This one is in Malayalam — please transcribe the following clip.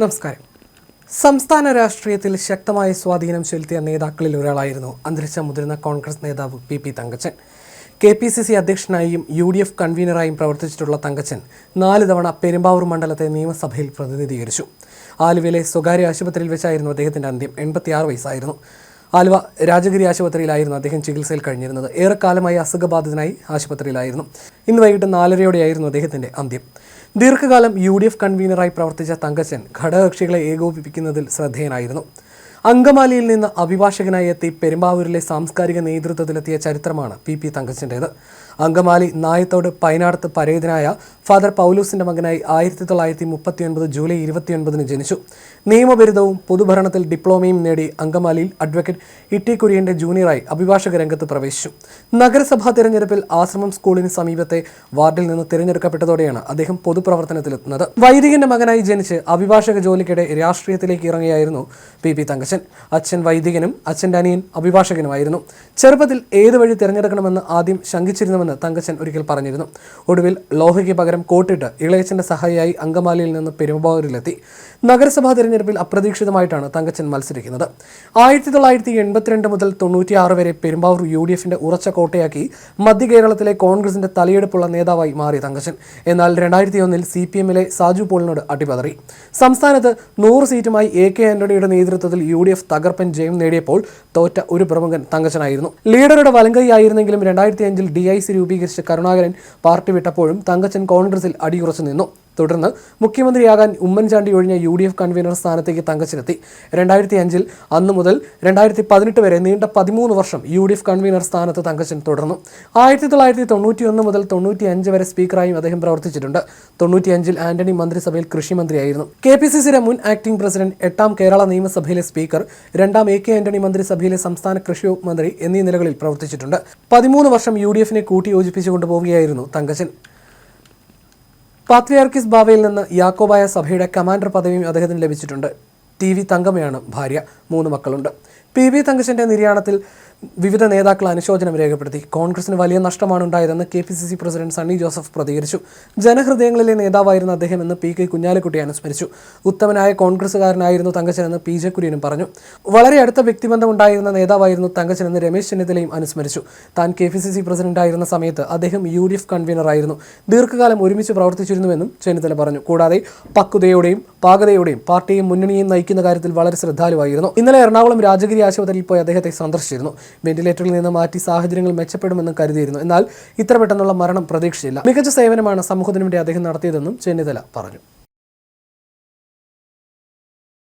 നമസ്കാരം. സംസ്ഥാന രാഷ്ട്രീയത്തിൽ ശക്തമായ സ്വാധീനം ചെലുത്തിയ നേതാക്കളിൽ ഒരാളായിരുന്നു അന്തരിച്ച മുതിർന്ന കോൺഗ്രസ് നേതാവ് P P Thankachan. K P C C അധ്യക്ഷനായും U D F കൺവീനറായും പ്രവർത്തിച്ചിട്ടുള്ള തങ്കച്ചൻ നാല് തവണ പെരുമ്പാവൂർ മണ്ഡലത്തെ നിയമസഭയിൽ പ്രതിനിധീകരിച്ചു. ആലുവയിലെ സ്വകാര്യ ആശുപത്രിയിൽ വെച്ചായിരുന്നു അദ്ദേഹത്തിന്റെ അന്ത്യം. എൺപത്തിയാറ് വയസ്സായിരുന്നു. ആലുവ രാജഗിരി ആശുപത്രിയിലായിരുന്നു അദ്ദേഹം ചികിത്സയിൽ കഴിഞ്ഞിരുന്നത്. ഏറെക്കാലമായി അസുഖബാധിതനായി ആശുപത്രിയിലായിരുന്നു. ഇന്ന് വൈകിട്ട് നാലരയോടെയായിരുന്നു അദ്ദേഹത്തിന്റെ അന്ത്യം. ദീർഘകാലം യു ഡി എഫ് കൺവീനറായി പ്രവർത്തിച്ച തങ്കച്ചൻ ഘടകകക്ഷികളെ ഏകോപിപ്പിക്കുന്നതിൽ ശ്രദ്ധേയനായിരുന്നു. അങ്കമാലിയിൽ നിന്ന് അഭിഭാഷകനായി എത്തി പെരുമ്പാവൂരിലെ സാംസ്കാരിക നേതൃത്വത്തിലെത്തിയ ചരിത്രമാണ് പി പി തങ്കച്ചന്റേത് അങ്കമാലി നായത്തോട് പൈനാടത്ത് പരേതനായ ഫാദർ പൗലൂസിന്റെ മകനായി ആയിരത്തി തൊള്ളായിരത്തി മുപ്പത്തി ഒൻപത് ജൂലൈ ഇരുപത്തിയൊൻപതിന് ജനിച്ചു. നിയമബിരുദവും പൊതുഭരണത്തിൽ ഡിപ്ലോമയും നേടി അങ്കമാലിയിൽ അഡ്വക്കേറ്റ് ഇട്ടി കുര്യന്റെ ജൂനിയറായി അഭിഭാഷക രംഗത്ത് പ്രവേശിച്ചു. നഗരസഭാ തിരഞ്ഞെടുപ്പിൽ ആശ്രമം സ്കൂളിന് സമീപത്തെ വാർഡിൽ നിന്ന് തിരഞ്ഞെടുക്കപ്പെട്ടതോടെയാണ് അദ്ദേഹം പൊതുപ്രവർത്തനത്തിലെത്തുന്നത്. വൈദികന്റെ മകനായി ജനിച്ച് അഭിഭാഷക ജോലിക്കിടെ രാഷ്ട്രീയത്തിലേക്ക് ഇറങ്ങിയായിരുന്നു പി പി തങ്കച്ചൻ. അച്ഛൻ വൈദികനും അച്ഛന്റെ അനിയൻ അഭിഭാഷകനുമായിരുന്നു. ചെറുപ്പത്തിൽ ഏത് വഴി തിരഞ്ഞെടുക്കണമെന്ന് ആദ്യം ശങ്കിച്ചിരുന്നുവെന്ന് തങ്കച്ചൻ ഒരിക്കൽ പറഞ്ഞിരുന്നു. ഒടുവിൽ ലോഹയ്ക്ക് പകരം കോട്ടിട്ട് ഇളയച്ചന്റെ സഹായിയായി അങ്കമാലിയിൽ നിന്ന് പെരുമ്പാവൂരിലെത്തി. നഗരസഭാ തിരഞ്ഞെടുപ്പിൽ അപ്രതീക്ഷിതമായിട്ടാണ് തങ്കച്ചൻ മത്സരിക്കുന്നത്. ആയിരത്തി തൊള്ളായിരത്തി എൺപത്തിരണ്ട് മുതൽ തൊണ്ണൂറ്റിയാറ് വരെ പെരുമ്പാവൂർ യു ഡി എഫിന്റെ ഉറച്ച കോട്ടയാക്കി മധ്യ കേരളത്തിലെ കോൺഗ്രസിന്റെ തലയെടുപ്പുള്ള നേതാവായി മാറി തങ്കച്ചൻ. എന്നാൽ രണ്ടായിരത്തി ഒന്നിൽ സി പി എമ്മിലെ സാജു പോളിനോട് അടിപതറി. സംസ്ഥാനത്ത് നൂറ് സീറ്റുമായി എ കെ ആന്റണിയുടെ നേതൃത്വത്തിൽ യു ഡി എഫ് തകർപ്പൻ ജയം നേടിയപ്പോൾ തോറ്റ ഒരു പ്രമുഖൻ തങ്കച്ചനായിരുന്നു. ലീഡറുടെ വലങ്കൈയായിരുന്നെങ്കിലും രണ്ടായിരത്തി അഞ്ചിൽ ഡി ഐ സി രൂപീകരിച്ച കരുണാകരൻ പാർട്ടി വിട്ടപ്പോഴും തങ്കച്ചൻ കോൺഗ്രസിൽ അടിയുറച്ചു നിന്നു തുടർന്ന് മുഖ്യമന്ത്രിയാകാൻ ഉമ്മൻചാണ്ടി ഒഴിഞ്ഞ യു ഡി എഫ് കൺവീനർ സ്ഥാനത്തേക്ക് തങ്കച്ചനെത്തി രണ്ടായിരത്തി അഞ്ചിൽ അന്നു മുതൽ രണ്ടായിരത്തി പതിനെട്ട് വരെ നീണ്ട പതിമൂന്ന് വർഷം യു ഡി എഫ് കൺവീനർ സ്ഥാനത്ത് തങ്കച്ചൻ തുടർന്നു. ആയിരത്തി തൊള്ളായിരത്തി തൊണ്ണൂറ്റി ഒന്ന് മുതൽ തൊണ്ണൂറ്റി അഞ്ച് വരെ സ്പീക്കറായും അദ്ദേഹം പ്രവർത്തിച്ചിട്ടുണ്ട്. തൊണ്ണൂറ്റിയഞ്ചിൽ ആന്റണി മന്ത്രിസഭയിൽ കൃഷിമന്ത്രിയായിരുന്നു. കെ പി സി സിയുടെ മുൻ ആക്ടിംഗ് പ്രസിഡന്റ് എട്ടാം കേരള നിയമസഭയിലെ സ്പീക്കർ രണ്ടാം എ കെ ആന്റണി മന്ത്രിസഭയിലെ സംസ്ഥാന കൃഷി മന്ത്രി എന്നീ നിലകളിൽ പ്രവർത്തിച്ചിട്ടുണ്ട്. പതിമൂന്ന് വർഷം യു ഡി എഫിനെ കൂട്ടിയോജിപ്പിച്ചു കൊണ്ടുപോവുകയായിരുന്നു തങ്കച്ചൻ. പാത്രിയാർക്കിസ് ബാവയിൽ നിന്ന് യാക്കോബായ സഭയുടെ കമാൻഡർ പദവിയും അദ്ദേഹത്തിന് ലഭിച്ചിട്ടുണ്ട്. ടി വി തങ്കമ്മയാണ് ഭാര്യ. മൂന്ന് മക്കളുണ്ട്. പി വി തങ്കശന്റെ നിര്യാണത്തിൽ വിവിധ നേതാക്കൾ അനുശോചനം രേഖപ്പെടുത്തി. കോൺഗ്രസിന് വലിയ നഷ്ടമാണ് ഉണ്ടായതെന്ന് K P C C president Sunny Joseph പ്രതികരിച്ചു. ജനഹൃദയങ്ങളിലെ നേതാവായിരുന്ന അദ്ദേഹം എന്ന് പി കെ കുഞ്ഞാലിക്കുട്ടി അനുസ്മരിച്ചു. ഉത്തമനായ കോൺഗ്രസുകാരനായിരുന്നു തങ്കച്ചനെന്ന് പി ജെ കുര്യനും പറഞ്ഞു. വളരെ അടുത്ത വ്യക്തിബന്ധമുണ്ടായിരുന്ന നേതാവായിരുന്നു തങ്കച്ചനെന്ന് രമേശ് ചെന്നിത്തലയും അനുസ്മരിച്ചു. താൻ കെ പി സി സി പ്രസിഡന്റായിരുന്ന സമയത്ത് അദ്ദേഹം യു ഡി എഫ് കൺവീനറായിരുന്നു. ദീർഘകാലം ഒരുമിച്ച് പ്രവർത്തിച്ചിരുന്നുവെന്നും ചെന്നിത്തല പറഞ്ഞു. കൂടാതെ പക്വതയോടെയും പാകതയോടെയും പാർട്ടിയും മുന്നണിയും നയിക്കുന്ന കാര്യത്തിൽ വളരെ ശ്രദ്ധാലുവായിരുന്നു. ഇന്നലെ എറണാകുളം രാജഗിരി ആശുപത്രിയിൽ പോയി അദ്ദേഹത്തെ സന്ദർശിച്ചിരുന്നു. വെന്റിലേറ്ററിൽ നിന്ന് മാറ്റി സാഹചര്യങ്ങൾ മെച്ചപ്പെടുമെന്നും കരുതിയിരുന്നു. എന്നാൽ ഇത്ര പെട്ടെന്നുള്ള മരണം പ്രതീക്ഷിച്ചില്ല. മികച്ച സേവനമാണ് സമൂഹത്തിനു വേണ്ടി അദ്ദേഹം നടത്തിയതെന്നും ചെന്നിത്തല പറഞ്ഞു.